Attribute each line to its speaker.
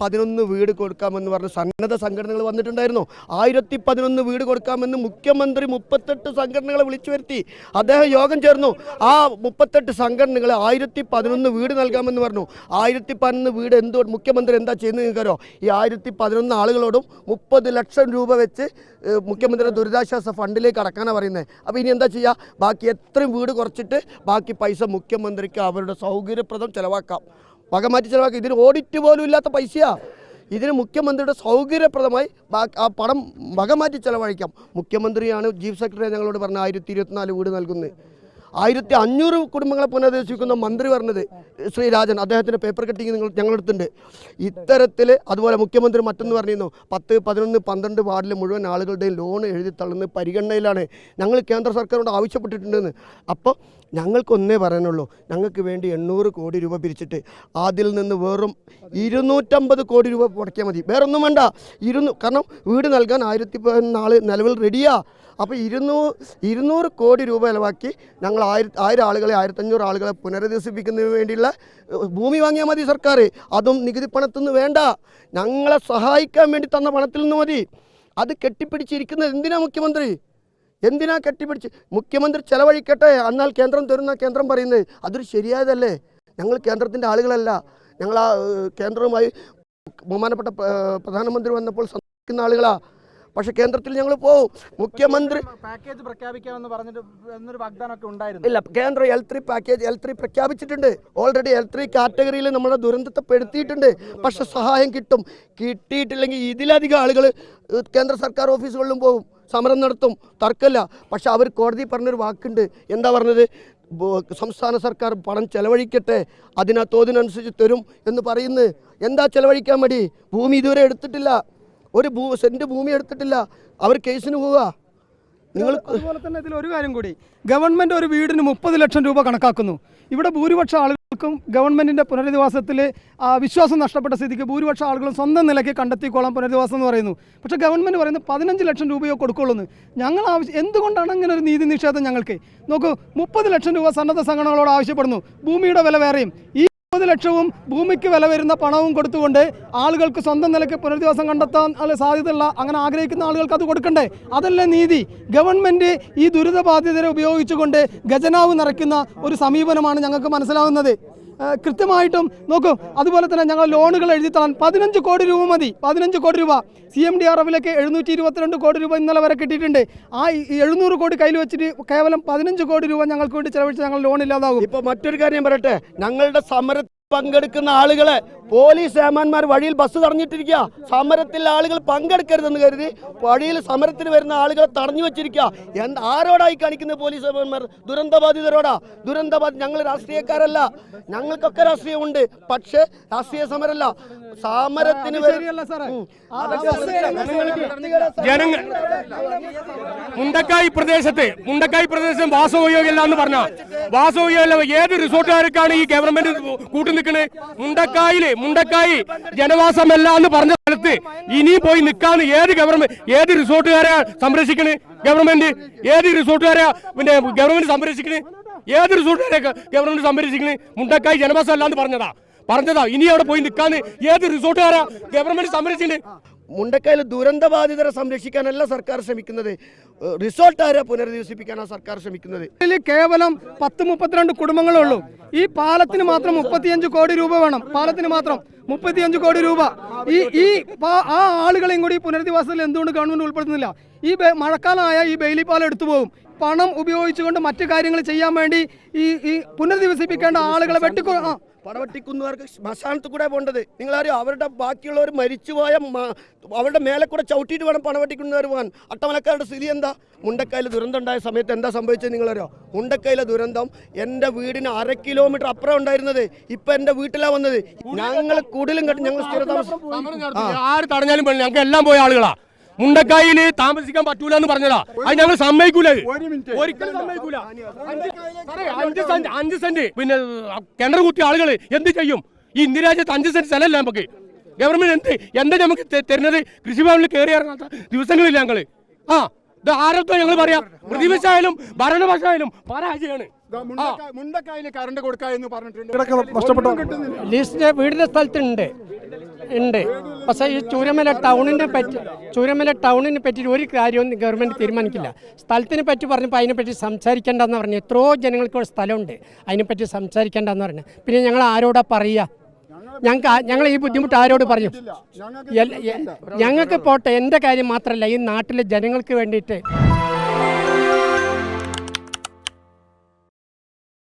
Speaker 1: പതിനൊന്ന് വീട് കൊടുക്കാമെന്ന് പറഞ്ഞ് സന്നദ്ധ സംഘടനകൾ വന്നിട്ടുണ്ടായിരുന്നു. ആയിരത്തി പതിനൊന്ന് വീട് കൊടുക്കാമെന്ന് മുഖ്യമന്ത്രി മുപ്പത്തെട്ട് സംഘടനകളെ വിളിച്ചു വരുത്തി. അദ്ദേഹം യോഗം ചേർന്നു. ആ മുപ്പത്തെട്ട് സംഘടനകൾ ആയിരത്തി പതിനൊന്ന് വീട് നൽകാമെന്ന് പറഞ്ഞു. ആയിരത്തി പതിനൊന്ന് വീട് എന്തോ മുഖ്യമന്ത്രി എന്താ ചെയ്യുന്നത് ഈ ആയിരത്തി പതിനൊന്ന് ആളുകളോടും മുപ്പത് ലക്ഷം രൂപ വെച്ച് മുഖ്യമന്ത്രി മുഖ്യമന്ത്രിയുടെ ദുരിതാശ്വാസ ഫണ്ടിലേക്ക് അടക്കാനാണ് പറയുന്നത് അപ്പോൾ ഇനി എന്താ ചെയ്യുക ബാക്കി എത്രയും വീട് കുറച്ചിട്ട് ബാക്കി പൈസ മുഖ്യമന്ത്രിക്ക് അവരുടെ സൗകര്യപ്രദം ചിലവാക്കാം. വകമാറ്റി ചിലവാക്കി. ഇതിന് ഓഡിറ്റ് പോലും ഇല്ലാത്ത പൈസയാണ് ഇതിന് മുഖ്യമന്ത്രിയുടെ സൗകര്യപ്രദമായി ആ പണം വകമാറ്റി ചിലവഴിക്കാം. മുഖ്യമന്ത്രിയാണ് ചീഫ് സെക്രട്ടറി ഞങ്ങളോട് പറഞ്ഞ ആയിരത്തി ഇരുപത്തിനാല് വീട് നൽകുന്നത് ആയിരത്തി അഞ്ഞൂറ് കുടുംബങ്ങളെ പുനരധിവസിക്കുന്ന മന്ത്രി പറഞ്ഞത് ശ്രീ രാജൻ. അദ്ദേഹത്തിന്റെ പേപ്പർ കട്ടിങ് നിങ്ങൾ ഞങ്ങളെടുത്തുണ്ട് ഇത്തരത്തിൽ അതുപോലെ മുഖ്യമന്ത്രി മറ്റൊന്ന് പറഞ്ഞിരുന്നു. പത്ത് പതിനൊന്ന് പന്ത്രണ്ട് വാർഡിലെ മുഴുവൻ ആളുകളുടെയും ലോൺ എഴുതി തള്ളുന്ന പരിഗണനയിലാണ് ഞങ്ങൾ കേന്ദ്ര സർക്കാരിനോട് ആവശ്യപ്പെട്ടിട്ടുണ്ടെന്ന്. അപ്പോൾ ഞങ്ങൾക്ക് ഒന്നേ പറയാനുള്ളൂ. ഞങ്ങൾക്ക് വേണ്ടി എണ്ണൂറ് കോടി രൂപ പിരിച്ചിട്ട് അതിൽ നിന്ന് വെറും ഇരുന്നൂറ്റമ്പത് കോടി രൂപ മുടക്കിയാൽ മതി. വേറൊന്നും വേണ്ട. ഇരുന്നു കാരണം വീട് നൽകാൻ ആയിരത്തി പതിനാല് നിലവിൽ റെഡിയാ അപ്പോൾ ഇരുന്നൂ ഇരുന്നൂറ് കോടി രൂപ ചിലവാക്കി ഞങ്ങൾ ആയിര ആയിരം ആളുകളെ ആയിരത്തഞ്ഞൂറ് ആളുകളെ പുനരധിവസിപ്പിക്കുന്നതിന് വേണ്ടിയുള്ള ഭൂമി വാങ്ങിയാൽ മതി സർക്കാർ. അതും നികുതി പണത്തിൽ നിന്ന് വേണ്ട. ഞങ്ങളെ സഹായിക്കാൻ വേണ്ടി തന്ന പണത്തിൽ നിന്ന് മതി. അത് കെട്ടിപ്പിടിച്ചിരിക്കുന്നത് എന്തിനാ മുഖ്യമന്ത്രി? എന്തിനാ കെട്ടിപ്പിടിച്ച്? മുഖ്യമന്ത്രി ചെലവഴിക്കട്ടെ. എന്നാൽ കേന്ദ്രം തരുന്ന കേന്ദ്രം പറയുന്നത് അതൊരു ശരിയായതല്ലേ? ഞങ്ങൾ കേന്ദ്രത്തിന്റെ ആളുകളല്ല. ഞങ്ങൾ ആ കേന്ദ്രവുമായി ബഹുമാനപ്പെട്ട പ്രധാനമന്ത്രി വന്നപ്പോൾ സന്ദർശിക്കുന്ന ആളുകളാ. പക്ഷെ കേന്ദ്രത്തിൽ ഞങ്ങൾ പോവും. മുഖ്യമന്ത്രി
Speaker 2: പാക്കേജ് പ്രഖ്യാപിക്കാമെന്ന് പറഞ്ഞിട്ട് എന്നൊരു വാഗ്ദാനമൊക്കെ ഉണ്ടായിരുന്നു.
Speaker 1: ഇല്ല കേന്ദ്രം L three package L three പ്രഖ്യാപിച്ചിട്ടുണ്ട്. ഓൾറെഡി എൽ ത്രീ കാറ്റഗറിയിൽ നമ്മുടെ ദുരന്തത്തെ പെടുത്തിയിട്ടുണ്ട് പക്ഷെ സഹായം കിട്ടും. കിട്ടിയിട്ടില്ലെങ്കിൽ ഇതിലധികം ആളുകൾ കേന്ദ്ര സർക്കാർ ഓഫീസുകളിലും പോകും സമരം നടത്തും. തർക്കമില്ല. പക്ഷെ അവർ കോടതി പറഞ്ഞൊരു വാക്കുണ്ട്. എന്താ പറഞ്ഞത്? സംസ്ഥാന സർക്കാർ പണം ചെലവഴിക്കട്ടെ. അതിനാ തോതിനനുസരിച്ച് തരും എന്ന് പറയുന്നത്. എന്താ ചെലവഴിക്കാൻ വേണ്ടി ഭൂമി ഇതുവരെ എടുത്തിട്ടില്ല. ഒരു ഭൂ സെന്റ് ഭൂമി എടുത്തിട്ടില്ല. അവർ കേസിന് പോവുക. നിങ്ങൾ
Speaker 3: അതുപോലെ തന്നെ ഇതിൽ ഒരു കാര്യം കൂടി. ഗവൺമെന്റ് ഒരു വീടിന് മുപ്പത് ലക്ഷം രൂപ കണക്കാക്കുന്നു. ഇവിടെ ഭൂരിപക്ഷ ആളുകൾക്കും ഗവൺമെന്റിന്റെ പുനരധിവാസത്തിൽ വിശ്വാസം നഷ്ടപ്പെട്ട സ്ഥിതിക്ക് ഭൂരിപക്ഷം ആളുകളും സ്വന്തം നിലയ്ക്ക് കണ്ടെത്തിക്കോളാം പുനരധിവാസം എന്ന് പറയുന്നു. പക്ഷേ ഗവൺമെന്റ് പറയുന്നത് പതിനഞ്ച് ലക്ഷം രൂപയോ കൊടുക്കുള്ളൂ എന്ന് ഞങ്ങൾ ആവശ്യം എന്തുകൊണ്ടാണ് അങ്ങനെ ഒരു നീതി നിഷേധം ഞങ്ങൾക്ക്? നോക്കൂ മുപ്പത് ലക്ഷം രൂപ സന്നദ്ധ സംഘടനകളോട് ആവശ്യപ്പെടുന്നു. ഭൂമിയുടെ വില വേറെയും. ഈ മുപ്പത് ലക്ഷവും ഭൂമിക്ക് വില വരുന്ന പണവും കൊടുത്തുകൊണ്ട് ആളുകൾക്ക് സ്വന്തം നിലയ്ക്ക് പുനരധിവാസം കണ്ടെത്താൻ സാധ്യതയുള്ള അങ്ങനെ ആഗ്രഹിക്കുന്ന ആളുകൾക്ക് അത് കൊടുക്കണ്ടേ? അതല്ലേ നീതി. ഗവൺമെന്റ് ഈ ദുരിതബാധിതരെ ഉപയോഗിച്ചുകൊണ്ട് ഖജനാവ് നിറയ്ക്കുന്ന ഒരു സമീപനമാണ് ഞങ്ങൾക്ക് മനസ്സിലാവുന്നത്. കൃത്യമായിട്ടും നോക്കൂ. അതുപോലെ തന്നെ ഞങ്ങൾ ലോണുകൾ എഴുതി തള്ളാൻ പതിനഞ്ച് കോടി രൂപ മതി. പതിനഞ്ച് കോടി രൂപ. സി എം ഡി ആർ എഫിലേക്ക് എഴുന്നൂറ്റി ഇരുപത്തിരണ്ട് കോടി രൂപ ഇന്നലെ വരെ കിട്ടിയിട്ടുണ്ട്. ആ എഴുന്നൂറ് കോടി കയ്യിൽ വെച്ചിട്ട് കേവലം പതിനഞ്ച് കോടി രൂപ ഞങ്ങൾക്ക് വേണ്ടി ചെലവഴിച്ച് ഞങ്ങൾ ലോൺ ഇല്ലാതാകും.
Speaker 1: ഇപ്പൊ മറ്റൊരു കാര്യം പറയട്ടെ. ഞങ്ങളുടെ സമരത്തിൽ പങ്കെടുക്കുന്ന ആളുകളെ പോലീസ് ഏമാന്മാർ വഴിയിൽ ബസ് തടഞ്ഞിട്ടിരിക്കുക. സമരത്തിൽ ആളുകൾ പങ്കെടുക്കരുതെന്ന് കരുതി വഴിയിൽ സമരത്തിന് വരുന്ന ആളുകളെ തടഞ്ഞു വെച്ചിരിക്കുക. എന്ത് ആരോടായി കാണിക്കുന്ന പോലീസ് ഏമാന്മാർ ദുരന്തബാധിതരോടാ? ദുരന്തബാധി ഞങ്ങൾ രാഷ്ട്രീയക്കാരല്ല. ഞങ്ങൾക്കൊക്കെ രാഷ്ട്രീയമുണ്ട്. പക്ഷേ രാഷ്ട്രീയ സമരമല്ല സമരത്തിന്
Speaker 4: ജനങ്ങൾ മുണ്ടക്കായി പ്രദേശത്ത് മുണ്ടക്കായി പ്രദേശം വാസോപയോഗമില്ല എന്ന് പറഞ്ഞ. വാസോപയോഗമില്ല. ഏത് റിസോർട്ടുകാർക്കാണ് ഈ ഗവൺമെന്റ് കൂട്ടു നിൽക്കുന്നത് മുണ്ടക്കായിൽ മുണ്ടക്കായി ജനവാസമല്ല എന്ന് പറഞ്ഞ സ്ഥലത്ത് ഇനിയും പോയി നിൽക്കാന്ന് ഏത് ഗവൺമെന്റ് ഏത് റിസോർട്ടുകാരെ സംരക്ഷിക്കണേ ഗവൺമെന്റ് ഏത് റിസോർട്ടുകാരെ പിന്നെ ഗവൺമെന്റ് സംരക്ഷിക്കണേ? ഏത് റിസോർട്ടുകാരെ ഗവൺമെന്റ് സംരക്ഷിക്കണേ? മുണ്ടക്കായി ജനവാസം അല്ല എന്ന് പറഞ്ഞതാ. പറഞ്ഞതാ. ഇനി അവിടെ പോയി നിൽക്കാന്ന് ഏത് റിസോർട്ടുകാരാ ഗവൺമെന്റ് സംരക്ഷിക്കണേ
Speaker 1: മുണ്ടക്കയിൽ ദുരന്തബാധിതരെ സംരക്ഷിക്കാനല്ല സർക്കാർ ശ്രമിക്കുന്നത്. റിസോർട്ടാരെ പുനരധിവസിപ്പിക്കാനാണ് സർക്കാർ ശ്രമിക്കുന്നത്?
Speaker 3: ഇതിൽ കേവലം പത്ത് മുപ്പത്തിരണ്ട് കുടുംബങ്ങളേ ഉള്ളൂ. ഈ പാലത്തിന് മാത്രം മുപ്പത്തിയഞ്ച് കോടി രൂപ വേണം. പാലത്തിന് മാത്രം മുപ്പത്തിയഞ്ച് കോടി രൂപ. ഈ ഈ ആ ആളുകളെയും കൂടി പുനരധിവാസത്തിൽ എന്തുകൊണ്ട് ഗവൺമെന്റ് ഉൾപ്പെടുത്തുന്നില്ല? ഈ മഴക്കാലമായ ഈ ബെയിലി പാലം എടുത്തു പോകും. പണം ഉപയോഗിച്ചുകൊണ്ട് മറ്റു കാര്യങ്ങൾ ചെയ്യാൻ വേണ്ടി ഈ ഈ പുനരധിവസിപ്പിക്കേണ്ട ആളുകളെ വെട്ടിക്കൊ ആ
Speaker 1: പടവട്ടിക്കുന്നവർക്ക് ശ്മശാനത്തിൽ കൂടെ പോകേണ്ടത് നിങ്ങളാരും അവരുടെ ബാക്കിയുള്ളവർ മരിച്ചുപോയ അവരുടെ മേലെ കൂടെ ചവിട്ടിയിട്ട് വേണം പണവട്ടിക്കുന്നവർ പോകാൻ. അട്ടമലക്കാരുടെ സ്ഥിതി എന്താ? മുണ്ടക്കയിലെ ദുരന്തം ഉണ്ടായ സമയത്ത് എന്താ സംഭവിച്ചത് നിങ്ങളറിയോ? മുണ്ടക്കയിലെ ദുരന്തം എന്റെ വീടിന് അര കിലോമീറ്റർ അപ്പുറം ഉണ്ടായിരുന്നത്. ഇപ്പൊ എന്റെ വീട്ടിലാണ് വന്നത്. ഞങ്ങൾ കൂടുതലും കണ്ടു ഞങ്ങൾ സ്ഥിരതാമസം
Speaker 4: ആര് തടഞ്ഞാലും ഞങ്ങൾക്ക് എല്ലാം പോയ ആളുകളാ. മുണ്ടക്കായിൽ താമസിക്കാൻ പറ്റൂല എന്ന് പറഞ്ഞതാ അത് ഞങ്ങൾ സമ്മതിക്കൂല. ഒരിക്കലും സമ്മതിക്കൂല. അഞ്ച് സെന്റ് അഞ്ച് സെന്റ്. പിന്നെ കിണർ കുത്തിയ ആളുകൾ എന്ത് ചെയ്യും? ഈ ഇന്ദിരാജ്യത്ത് അഞ്ച് സെന്റ് സ്ഥലമല്ല നമുക്ക്? ഗവൺമെന്റ് എന്ത് എന്താ നമുക്ക് തരുന്നത്? കൃഷിഭവനിൽ കയറി ഇറങ്ങാത്ത ദിവസങ്ങളില്ല ഞങ്ങൾ. ആ ഇത് ആരൊക്കെ ഞങ്ങൾ പറയാ? പ്രതിപക്ഷമായാലും ഭരണപക്ഷമായാലും പരാജയമാണ്
Speaker 2: മുണ്ടക്കായൽ കറണ്ട് കൊടുക്കുക എന്ന് പറഞ്ഞിട്ടുണ്ട്.
Speaker 5: നഷ്ടപ്പെട്ടു?
Speaker 6: ലിസ്റ്റ് വീടിന്റെ സ്ഥലത്തുണ്ട്
Speaker 5: ഉണ്ട്. പക്ഷേ ഈ ചൂരമല ടൗണിനെ പറ്റി ചൂരമല ടൗണിനെ പറ്റി ഒരു കാര്യവും ഗവൺമെന്റ് തീരുമാനിക്കില്ല. സ്ഥലത്തിനെ പറ്റി പറഞ്ഞപ്പോൾ അതിനെപ്പറ്റി സംസാരിക്കേണ്ടെന്ന് പറഞ്ഞു. എത്രയോ ജനങ്ങൾക്ക് ഒരു സ്ഥലമുണ്ട്. അതിനെപ്പറ്റി സംസാരിക്കേണ്ടെന്ന് പറഞ്ഞു. പിന്നെ ഞങ്ങൾ ആരോടാ പറയുക? ഞങ്ങൾക്ക് ഞങ്ങൾ ഈ ബുദ്ധിമുട്ട് ആരോട് പറഞ്ഞു ഞങ്ങൾക്ക് പോട്ടെ. എന്റെ കാര്യം മാത്രമല്ല ഈ നാട്ടിലെ ജനങ്ങൾക്ക് വേണ്ടിയിട്ട്